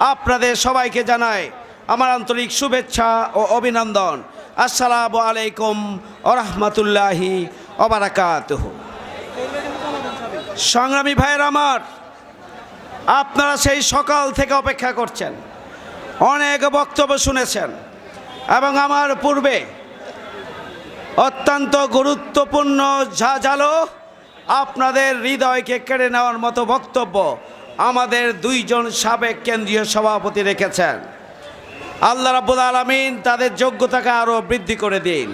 আপনাদের সবাইকে জানাই আমার আন্তরিক শুভেচ্ছা ও অভিনন্দন। আসসালামু আলাইকুম ওরহমতুল্লাহি ওবারাকাতুহু সংগ্রামী ভাইয়ের আমার, আপনারা সেই সকাল থেকে অপেক্ষা করছেন। অনেক বক্তব্য শুনেছেন এবং আমার পূর্বে অত্যন্ত গুরুত্বপূর্ণ ঝাঁঝালো আপনাদের হৃদয়কে কেড়ে নেওয়ার মতো বক্তব্য আমাদের দুইজন সাবেক কেন্দ্রীয় সভাপতি রেখেছেন। আল্লাহ রাব্বুল আলমিন তাদের যোগ্যতাকে আরও বৃদ্ধি করে দিন।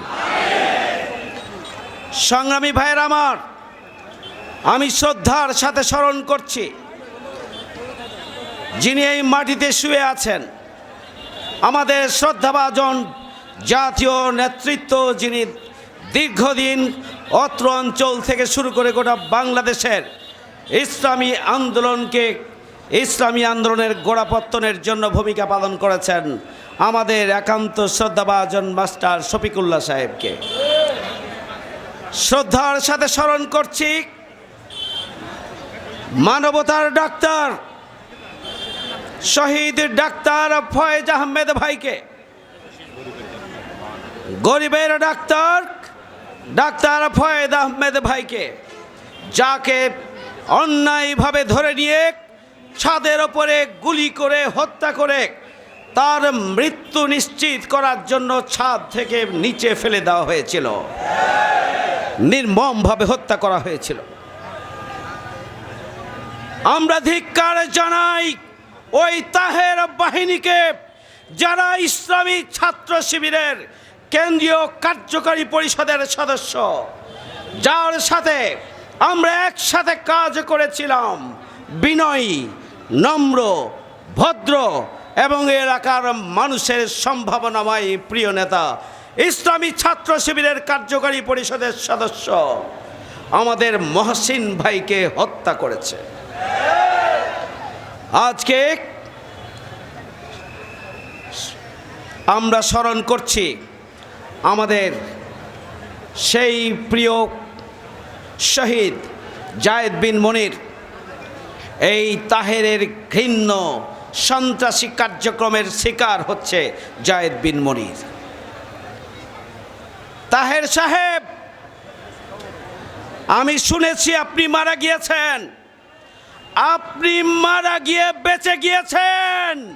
সংগ্রামী ভাইয়ের আমার, আমি শ্রদ্ধার সাথে স্মরণ করছি, যিনি এই মাটিতে শুয়ে আছেন, আমাদের শ্রদ্ধাভাজন জাতীয় নেতৃত্ব যিনি দীর্ঘদিন অত্র অঞ্চল থেকে শুরু করে গোটা বাংলাদেশের ইসলামী আন্দোলনকে, ইসলামী আন্দোলনের গোড়াপত্তনের জন্য ভূমিকা পালন করেছেন আমাদের একান্ত শ্রদ্ধাভাজন মাস্টার শফিকুল্লাহ সাহেবকে। শ্রদ্ধার সাথে স্মরণ করছি, মানবতার ডাক্তার, শহীদ ডাক্তার ফয়েজ আহমেদ ভাইকে। গরিবের ডাক্তার ডাক্তার ফয়েদ আহমেদ ভাইকে, যাকে অন্যায়ভাবে ধরে নিয়ে ছাদের ওপরে গুলি করে হত্যা করে তার মৃত্যু নিশ্চিত করার জন্য ছাদ থেকে নিচে ফেলে দেওয়া হয়েছিল। নির্মমভাবে হত্যা করা হয়েছিল। আমরা ধিক্কার জানাই ওই তাহের বাহিনীকে যারা ইসলামী ছাত্র শিবিরের কেন্দ্রীয় কার্যকারী পরিষদের সদস্য, যার সাথে আমরা একসাথে কাজ করেছিলাম। বিনয়ী, নম্র, ভদ্র এবং এলাকার মানুষের সম্ভাবনাময় প্রিয় নেতা, ইসলামী ছাত্র শিবিরের কার্যকারী পরিষদের সদস্য। আমাদের মহসিন ভাইকে হত্যা করেছে। আজকে আমরা স্মরণ করছি আমাদের সেই প্রিয় শহীদ জায়েদ বিন মনির। এই তাহেরের ঘৃণ্য সন্ত্রাসী কার্যক্রমের শিকার হচ্ছে জায়েদ বিন মনির। তাহের সাহেব, আমি শুনেছি আপনি মারা গিয়েছেন। আপনি মারা গিয়ে বেঁচে গিয়েছেন।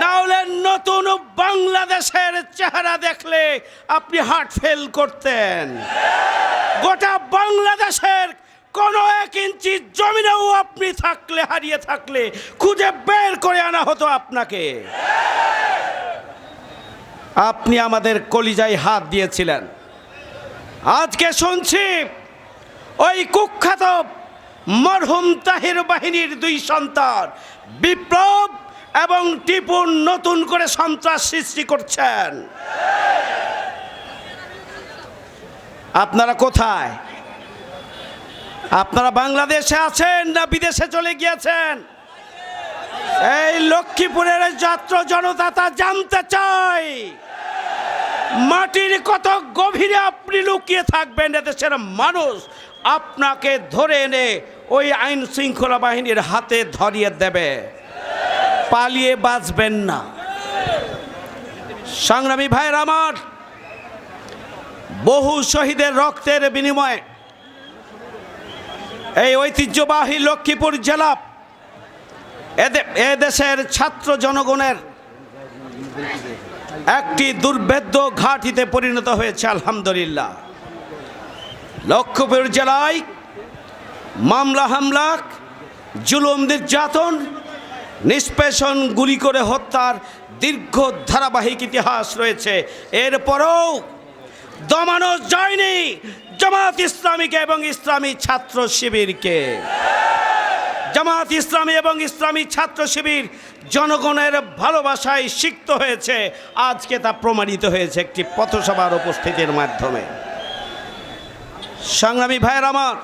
নাহলে নতুন বাংলাদেশের চেহারা দেখলে আপনি হার্ট ফেল করতেন। গোটা বাংলাদেশের কোনো এক ইঞ্চি জমিনেও আপনি থাকলে, হারিয়ে থাকলে খুঁজে বের করে আনা হতো আপনাকে। আপনি আমাদের কলিজায় হাত দিয়েছিলেন। আজকে শুনছি ওই কুখ্যাত মরহুম তাহির বাহিনীর দুই সন্তান, বিপ্লব এবং টিপুন নতুন করে সন্ত্রাস সৃষ্টি করছেন। আপনারা কোথায়? আপনারা বাংলাদেশে আছেন না বিদেশে চলে গিয়েছেন? এই লক্ষ্মীপুরের ছাত্র জনতা তা জানতে চাই। মাটির কত গভীরে আপনি লুকিয়ে থাকবেন এদেশের মানুষ? আপনাকে ধরে এনে ওই আইন শৃঙ্খলা বাহিনীর হাতে ধরিয়ে দেবে। পালিয়ে বাঁচবেন না। সংগ্রামী ভাইয়ের আমার, বহু শহীদের রক্তের বিনিময়ে এই ঐতিহ্যবাহী লক্ষ্মীপুর জেলা এদে- এদেশের ছাত্র জনগণের একটি দুর্ভেদ্য ঘাটিতে পরিণত হয়েছে, আলহামদুলিল্লাহ। লক্ষ্মীপুর জেলায় মামলা হামলা জুলুম নির্যাতন নিষ্পেষণ গুলি করে হত্যার দীর্ঘ ধারাবাহিক ইতিহাস রয়েছে। এরপরও দমানো যায়নি জামাত ইসলামীকে এবং ইসলামী ছাত্র শিবিরকে। জামাত ইসলামী এবং ইসলামী ছাত্র শিবির জনগণের ভালোবাসায় সিক্ত হয়েছে। আজকে তা প্রমাণিত হয়েছে একটি পথসভার উপস্থিতির মাধ্যমে। সংগ্রামী ভাইয়ের আমার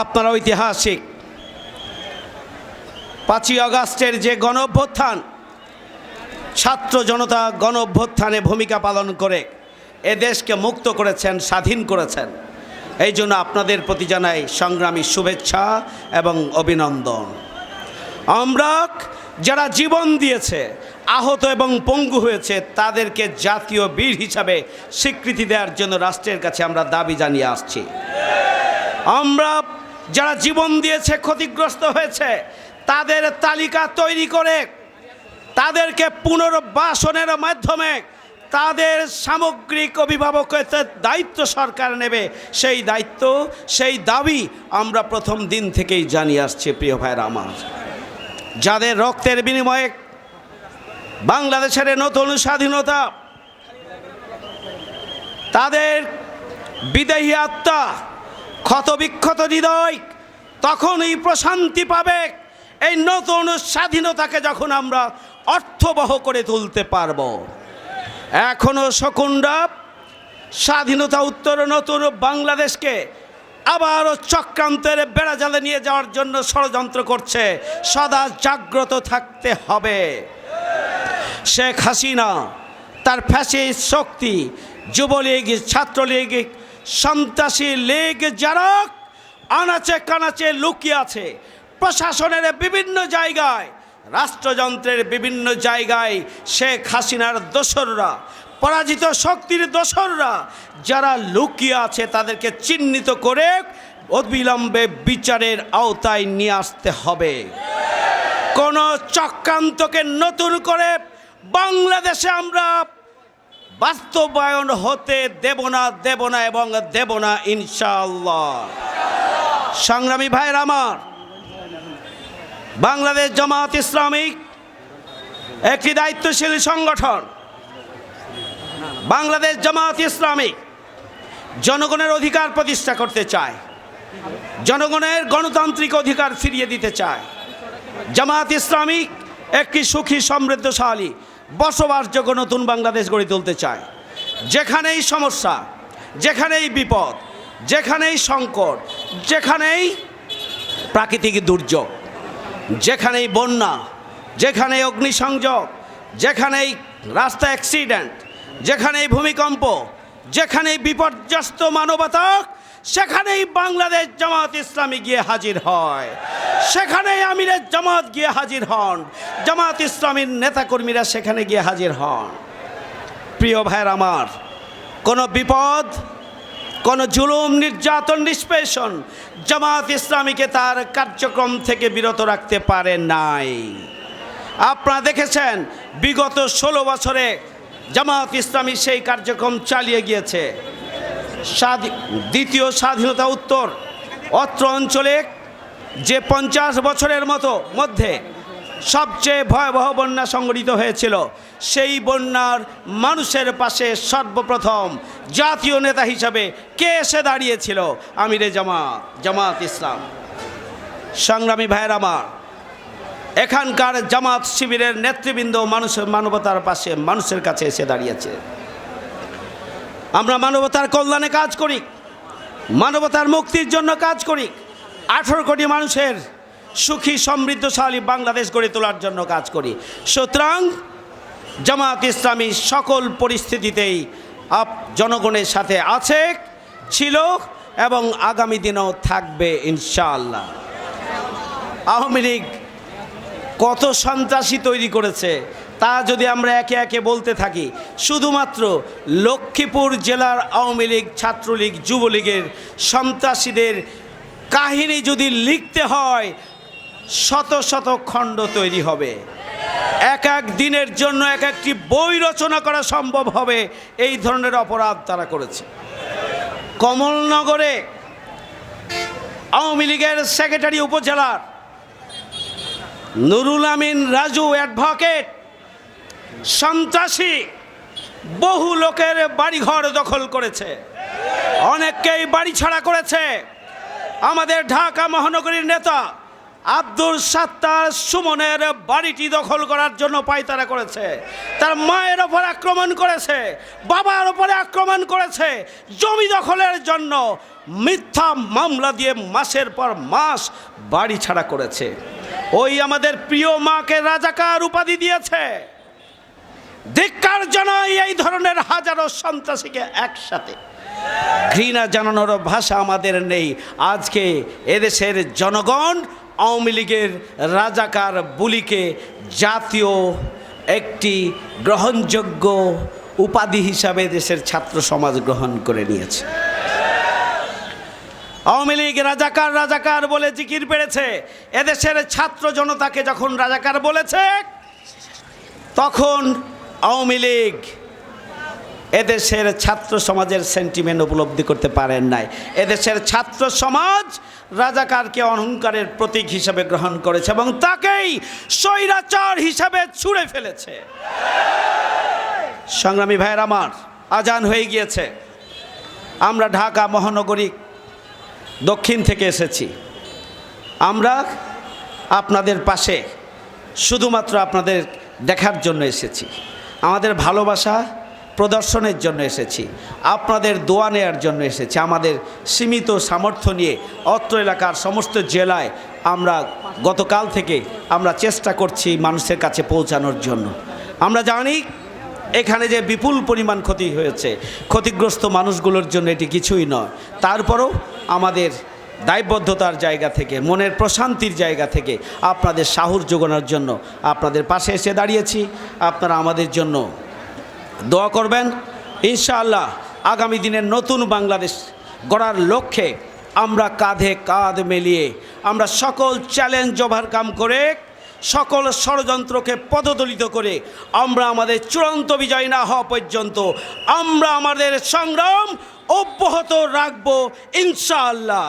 আপনারা ঐতিহাসিক পাঁচই অগাস্টের যে গণ অভ্যুত্থান ছাত্র জনতা গণ অভ্যুত্থানে ভূমিকা পালন করে, এ দেশকে মুক্ত করেছেন, স্বাধীন করেছেন। এই জন্য আপনাদের প্রতি জানাই সংগ্রামী শুভেচ্ছা এবং অভিনন্দন। আমরা যারা জীবন দিয়েছে, আহত এবং পঙ্গু হয়েছে, তাদেরকে জাতীয় বীর হিসাবে স্বীকৃতি দেওয়ার জন্য রাষ্ট্রের কাছে আমরা দাবি জানিয়ে আসছি। আমরা যারা জীবন দিয়েছে, ক্ষতিগ্রস্ত হয়েছে তাদের তালিকা তৈরি করে তাদেরকে পুনর্বাসনের মাধ্যমে তাদের সামগ্রিক অভিভাবকের দায়িত্ব সরকার নেবে। সেই দায়িত্ব, সেই দাবি আমরা প্রথম দিন থেকেই জানিয়ে আসছি প্রিয় ভাইয়ের আমার। যাদের রক্তের বিনিময়ে বাংলাদেশের নতুন স্বাধীনতা, তাদের বিদেহী আত্মা ক্ষতবিক্ষত হৃদয় তখনই প্রশান্তি পাবে। এই নতুন স্বাধীনতাকে যখন আমরা অর্থবহ করে তুলতে পারব, এখনও শকুনরা স্বাধীনতা উত্তর নতুন বাংলাদেশকে আবারও চক্রান্তের বেড়াজালে নিয়ে যাওয়ার জন্য ষড়যন্ত্র করছে, সদা জাগ্রত থাকতে হবে। শেখ হাসিনা, তার ফ্যাসিস্ট শক্তি, যুবলীগ, ছাত্রলীগ, সন্ত্রাসী লীগ যারা আনাচে কানাচে লুকিয়ে আছে প্রশাসনের বিভিন্ন জায়গায়, রাষ্ট্রযন্ত্রের বিভিন্ন জায়গায় শেখ হাসিনার দোসররা, পরাজিত শক্তির দোসররা, যারা লুকিয়ে আছে তাদেরকে চিহ্নিত করে অবিলম্বে বিচারের আওতায় নিয়ে আসতে হবে। কোন চক্রান্তকে নতুন করে বাংলাদেশে আমরা বাস্তবায়ন হতে দেব না দেব না এবং দেব না ইনশাআল্লাহ। সংগ্রামী ভাইয়ের আমার বাংলাদেশ জামাত ইসলামিক, একটি দায়িত্বশীল সংগঠন। বাংলাদেশ জামাত ইসলামিক জনগণের অধিকার প্রতিষ্ঠা করতে চায়, জনগণের গণতান্ত্রিক অধিকার ফিরিয়ে দিতে চায়। জামাত ইসলামিক একটি সুখী, সমৃদ্ধশালী, বসবাসযোগ্য নতুন বাংলাদেশ গড়ে তুলতে চায়। যেখানেই সমস্যা, যেখানেই বিপদ, যেখানেই সংকট, যেখানেই প্রাকৃতিক দুর্যোগ যেখানেই বন্যা, যেখানেই অগ্নিসংযোগ, যেখানেই রাস্তা অ্যাক্সিডেন্ট যেখানেই ভূমিকম্প, যেখানেই বিপর্যস্ত মানবতা সেখানেই বাংলাদেশ জামাত ইসলামী গিয়ে হাজির হয়। সেখানেই আমিরের জামাত গিয়ে হাজির হন। জামাত ইসলামীর নেতাকর্মীরা সেখানে গিয়ে হাজির হন। প্রিয় ভাইয়ের আমার, কোনো বিপদ কোনো জুলুম, নির্যাতন, নিষ্পেষণ জামাত ইসলামীকে তার কার্যক্রম থেকে বিরত রাখতে পারে নাই। আপনারা দেখেছেন, বিগত ষোলো বছরে জামাত ইসলামী সেই কার্যক্রম চালিয়ে গিয়েছে। দ্বিতীয় স্বাধীনতা উত্তর অত্র অঞ্চলে যে পঞ্চাশ বছরের মতো মধ্যে সবচেয়ে ভয়াবহ বন্যা সংঘটিত হয়েছিল। সেই বন্যার মানুষের পাশে সর্বপ্রথম জাতীয় নেতা হিসাবে কে এসে দাঁড়িয়েছিল? আমিরে জামাত জামাত ইসলাম। সংগ্রামী ভাইয়ের আমার, এখানকার জামাত শিবিরের নেতৃবৃন্দ মানুষের মানবতার পাশে মানুষের কাছে এসে দাঁড়িয়েছে। আমরা মানবতার কল্যাণে কাজ করি, মানবতার মুক্তির জন্য কাজ করি। আঠেরো কোটি মানুষের সুখী, সমৃদ্ধশালী বাংলাদেশ গড়ে তোলার জন্য কাজ করি। সুতরাং জামাত ইসলামী সকল পরিস্থিতিতেই আপ জনগণের সাথে আছে, ছিল এবং আগামী দিনেও থাকবে ইনশাআল্লাহ। আওয়ামী লীগ কত সন্ত্রাসী তৈরি করেছে, তা যদি আমরা একে একে বলতে থাকি, শুধুমাত্র লক্ষ্মীপুর জেলার আওয়ামী লীগ, ছাত্রলীগ, যুবলীগের সন্ত্রাসীদের কাহিনী যদি লিখতে হয় শত শত খণ্ড তৈরি হবে। এক এক দিনের জন্য এক একটি বই রচনা করা সম্ভব হবে, এই ধরনের অপরাধ তারা করেছে। কমলনগরে আওয়ামী লীগের সেক্রেটারি উপজেলার নুরুল আমিন রাজু অ্যাডভোকেট, সন্ত্রাসী বহু লোকের বাড়িঘর দখল করেছে। অনেককেই বাড়ি ছাড়া করেছে। আমাদের ঢাকা মহানগরীর নেতা আব্দুল সাত্তার সুমনের বাড়িটি দখল করার জন্য পায়তারা করেছে। তার মায়ের ওপর আক্রমণ করেছে, বাবার ওপরে আক্রমণ করেছে। জমি দখলের জন্য মিথ্যা মামলা দিয়ে মাসের পর মাস বাড়ি ছাড়া করেছে। ওই আমাদের প্রিয় মাকে রাজাকার উপাধি দিয়েছে। ধিক্কার জানাই এই ধরনের হাজারো সন্ত্রাসীকে একসাথে। ঘৃণা জানানোর ভাষা আমাদের নেই। আজকে এদেশের জনগণ আওয়ামী লীগের রাজাকার বুলিকে জাতীয় একটি গ্রহণযোগ্য উপাধি হিসাবে দেশের ছাত্র সমাজ গ্রহণ করে নিয়েছে। আওয়ামী লীগ রাজাকার রাজাকার বলে জিকির পেড়েছে। এদেশের ছাত্র জনতাকে যখন রাজাকার বলেছে, তখন আওয়ামী লীগ এদেশের ছাত্র সমাজের সেন্টিমেন্ট উপলব্ধি করতে পারেন নাই। এদেশের ছাত্র সমাজ রাজাকারকে অহংকারের প্রতীক হিসাবে গ্রহণ করেছে এবং তাকেই স্বৈরাচার হিসাবে ছুঁড়ে ফেলেছে। সংগ্রামী ভাইয়ের আমার, আজান হয়ে গিয়েছে। আমরা ঢাকা মহানগরী দক্ষিণ থেকে এসেছি। আমরা আপনাদের পাশে শুধুমাত্র আপনাদের দেখার জন্য এসেছি। আমাদের ভালোবাসা প্রদর্শনের জন্য এসেছি। আপনাদের দোয়া নেওয়ার জন্য এসেছি। আমাদের সীমিত সামর্থ্য নিয়ে অত্র এলাকার সমস্ত জেলায় আমরা গতকাল থেকে আমরা চেষ্টা করছি মানুষের কাছে পৌঁছানোর জন্য। আমরা জানি এখানে যে বিপুল পরিমাণ ক্ষতি হয়েছে, ক্ষতিগ্রস্ত মানুষগুলোর জন্য এটি কিছুই নয়। তারপরও আমাদের দায়বদ্ধতার জায়গা থেকে, মনের প্রশান্তির জায়গা থেকে আপনাদের সাহস যোগানোর জন্য আপনাদের পাশে এসে দাঁড়িয়েছি। আপনারা আমাদের জন্য দোয়া করবেন। ইনশাআল্লাহ আগামী দিনের নতুন বাংলাদেশ গড়ার লক্ষ্যে আমরা কাঁধে কাঁধ মেলিয়ে আমরা সকল চ্যালেঞ্জ ওভারকাম করে, সকল ষড়যন্ত্রকে পদদলিত করে আমরা আমাদের চূড়ান্ত বিজয় না হওয়া পর্যন্ত আমরা আমাদের সংগ্রাম অব্যাহত রাখব ইনশাআল্লাহ।